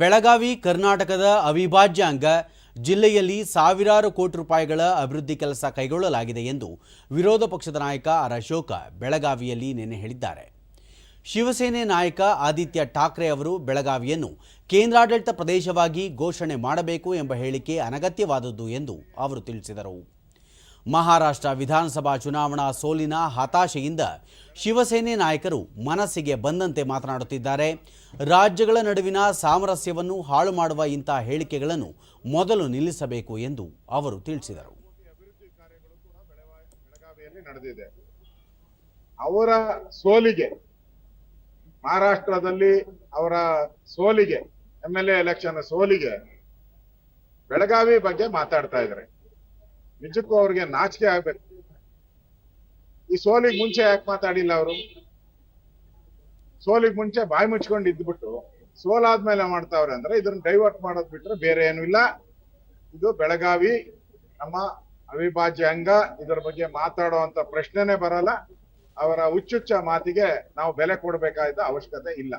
ಬೆಳಗಾವಿ, ಕರ್ನಾಟಕದ ಅವಿಭಾಜ್ಯ ಅಂಗ ಜಿಲ್ಲೆಯಲ್ಲಿ ಸಾವಿರಾರು ಕೋಟಿ ರೂಪಾಯಿಗಳ ಅಭಿವೃದ್ಧಿ ಕೆಲಸ ಕೈಗೊಳ್ಳಲಾಗಿದೆ ಎಂದು ವಿರೋಧ ಪಕ್ಷದ ನಾಯಕ ಆರ್. ಅಶೋಕ ಬೆಳಗಾವಿಯಲ್ಲಿ ನಿನ್ನೆ ಹೇಳಿದ್ದಾರೆ. ಶಿವಸೇನೆ ನಾಯಕ ಆದಿತ್ಯ ಠಾಕ್ರೆ ಅವರು ಬೆಳಗಾವಿಯನ್ನು ಕೇಂದ್ರಾಡಳಿತ ಪ್ರದೇಶವಾಗಿ ಘೋಷಣೆ ಮಾಡಬೇಕು ಎಂಬ ಹೇಳಿಕೆ ಅನಗತ್ಯವಾದದ್ದು ಎಂದು ಅವರು ತಿಳಿಸಿದರು. ಮಹಾರಾಷ್ಟ್ರ ವಿಧಾನಸಭಾ ಚುನಾವಣಾ ಸೋಲಿನ ಹತಾಶೆಯಿಂದ ಶಿವಸೇನೆ ನಾಯಕರು ಮನಸ್ಸಿಗೆ ಬಂದಂತೆ ಮಾತನಾಡುತ್ತಿದ್ದಾರೆ. ರಾಜ್ಯಗಳ ನಡುವಿನ ಸಾಮರಸ್ಯವನ್ನು ಹಾಳು ಮಾಡುವ ಇಂಥ ಹೇಳಿಕೆಗಳನ್ನು ಮೊದಲು ನಿಲ್ಲಿಸಬೇಕು ಎಂದು ಅವರು ತಿಳಿಸಿದರು. ಅವರ ಸೋಲಿಗೆ, ಮಹಾರಾಷ್ಟ್ರದಲ್ಲಿ ಅವರ ಸೋಲಿಗೆ, ಎಂ ಎಲ್ ಎ ಎಲೆಕ್ಷನ್ ಸೋಲಿಗೆ ಬೆಳಗಾವಿ ಬಗ್ಗೆ ಮಾತಾಡ್ತಾ ಇದ್ದಾರೆ. ನಿಜಕ್ಕೂ ಅವ್ರಿಗೆ ನಾಚಿಕೆ ಆಗ್ಬೇಕು. ಈ ಸೋಲಿಗೆ ಮುಂಚೆ ಯಾಕೆ ಮಾತಾಡಿಲ್ಲ ಅವರು? ಸೋಲಿಗೆ ಮುಂಚೆ ಬಾಯಿ ಮುಚ್ಕೊಂಡು ಇದ್ಬಿಟ್ಟು ಸೋಲಾದ್ಮೇಲೆ ಮಾಡ್ತಾವ್ರೆ ಅಂದ್ರೆ ಇದನ್ನ ಡೈವರ್ಟ್ ಮಾಡೋದ್ ಬಿಟ್ರೆ ಬೇರೆ ಏನು ಇಲ್ಲ. ಇದು ಬೆಳಗಾವಿ, ನಮ್ಮ ಅವಿಭಾಜ್ಯ ಅಂಗ, ಇದರ ಬಗ್ಗೆ ಮಾತಾಡುವಂತ ಪ್ರಶ್ನೆನೇ ಬರಲ್ಲ. ಅವರ ಹುಚ್ಚುಚ್ಚ ಮಾತಿಗೆ ನಾವು ಬೆಲೆ ಕೊಡಬೇಕಾದ ಅವಶ್ಯಕತೆ ಇಲ್ಲ.